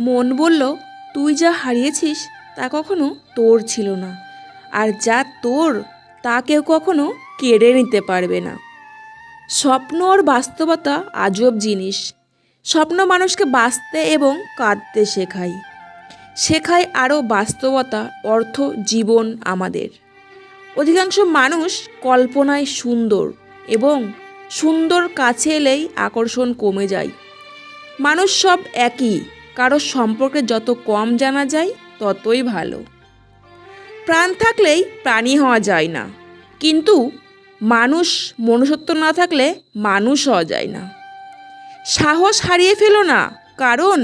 মন বলল, তুই যা হারিয়েছিস তা কখনো তোর ছিল না। আর যা তোর, তা কেউ কখনো কেড়ে নিতে পারবে না। স্বপ্ন আর বাস্তবতা আজব জিনিস। স্বপ্ন মানুষকে বাঁচতে এবং কাঁদতে শেখায়। শেখায় আরও বাস্তবতা, অর্থ, জীবন আমাদের। অধিকাংশ মানুষ কল্পনায় সুন্দর এবং সুন্দর কাছে এলেই আকর্ষণ কমে যায়। মানুষ সব একই। কারও সম্পর্কে যত কম জানা যায়, ততই ভালো। প্রাণ থাকলেই প্রাণী হওয়া যায় না। কিন্তু মানুষ মনুষ্যত্ব না থাকলে মানুষ হওয়া যায় না। সাহস হারিয়ে ফেলো না, কারণ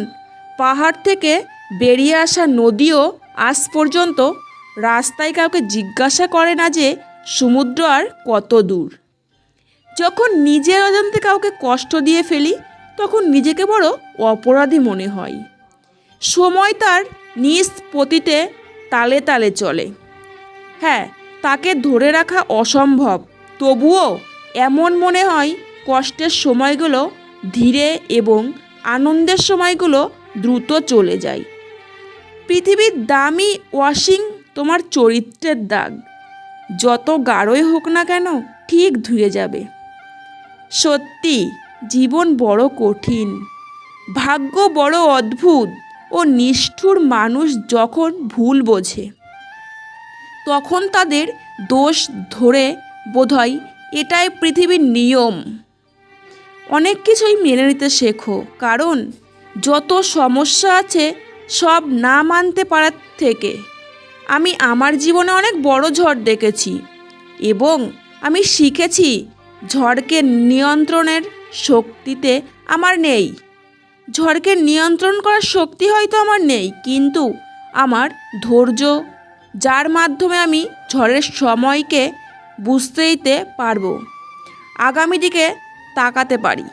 পাহাড় থেকে বেরিয়ে আসা নদীও আজ পর্যন্ত রাস্তায় কাউকে জিজ্ঞাসা করে না যে সমুদ্র আর কত দূর। যখন নিজের অজান্তে কাউকে কষ্ট দিয়ে ফেলি তখন নিজেকে বড় অপরাধী মনে হয়। সময় তার নিষ্পতিতে তালে তালে চলে। হ্যাঁ তাকে ধরে রাখা অসম্ভব, তবুও এমন মনে হয় কষ্টের সময়গুলো ধীরে এবং আনন্দের সময়গুলো দ্রুত চলে যায়। পৃথিবীর দামি ওয়াশিং তোমার চরিত্রের দাগ। যত গাঢ়ই হোক না কেন ঠিক ধুয়ে যাবে। সত্যি জীবন বড় কঠিন, ভাগ্য বড় অদ্ভুত ও নিষ্ঠুর মানুষ যখন ভুল বোঝে, তখন তাদের দোষ ধরে বোধহয় এটাই পৃথিবীর নিয়ম। অনেক কিছুই মেনে নিতে শেখো, কারণ যত সমস্যা আছে সব না মানতে পারার থেকে আমি আমার জীবনে অনেক বড় ঝড় দেখেছি এবং আমি শিখেছি ঝড়কে নিয়ন্ত্রণের শক্তিতে আমার নেই। ঝড়কে নিয়ন্ত্রণ করার শক্তি হয়তো আমার নেই, কিন্তু আমার ধৈর্য, যার মাধ্যমে আমি ঝড়ের সময়কে বুঝতে দিতে পারব, আগামী দিকে তাকাতে পারি।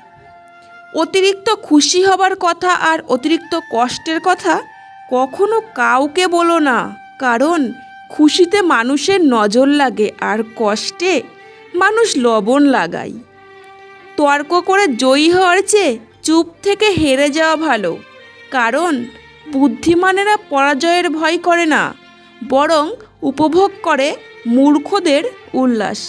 অতিরিক্ত খুশি হবার কথা আর অতিরিক্ত কষ্টের কথা কখনো কাউকে বলো না, কারণ খুশিতে মানুষের নজর লাগে আর কষ্টে মানুষ লবণ লাগায়। তর্ক করে জয়ী হওয়ার চেয়ে চুপ থেকে হেরে যাওয়া ভালো। কারণ বুদ্ধিমানেরা পরাজয়ের ভয় করে না, বরং উপভোগ করে মূর্খদের উল্লাস।